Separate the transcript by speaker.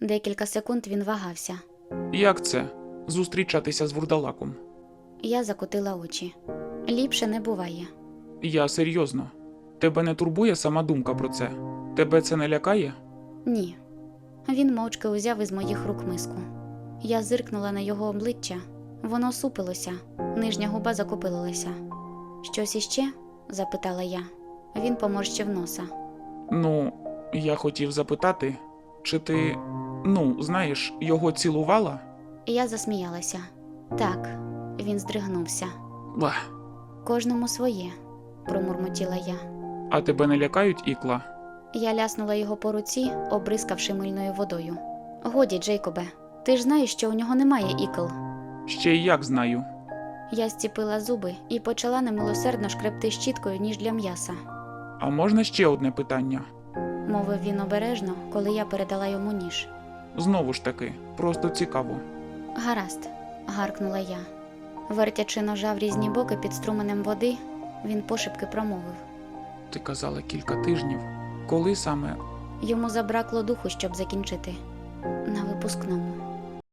Speaker 1: Декілька секунд він вагався.
Speaker 2: Як це? Зустрічатися з вурдалаком?
Speaker 1: Я закотила очі. Ліпше не буває.
Speaker 2: Я серйозно. Тебе не турбує сама думка про це? Тебе це не лякає?
Speaker 1: Ні. Він мовчки узяв із моїх рук миску. Я зиркнула на його обличчя. Воно супилося, нижня губа закопилилася. Щось іще? запитала я. Він поморщив носа.
Speaker 2: Ну, я хотів запитати, чи ти, ну, знаєш, його цілувала?
Speaker 1: Я засміялася. Так, він здригнувся.
Speaker 2: Ах,
Speaker 1: Кожному своє, промурмотіла я.
Speaker 2: а тебе не лякають ікла?
Speaker 1: Я ляснула його по руці, обрискавши мильною водою. Годі, Джейкобе, ти ж знаєш, що у нього немає ікл.
Speaker 2: Ще й як знаю.
Speaker 1: Я зціпила зуби і почала немилосердно шкребти щіткою, ніж для м'яса,
Speaker 2: А можна ще одне питання?
Speaker 1: мовив він обережно, коли я передала йому ніж.
Speaker 2: Знову ж таки, просто цікаво.
Speaker 1: Гаразд, гаркнула я. Вертячи ножа в різні боки під струменем води, він пошепки промовив.
Speaker 2: Ти казала кілька тижнів. Коли саме
Speaker 1: Йому забракло духу, щоб закінчити. На випускному.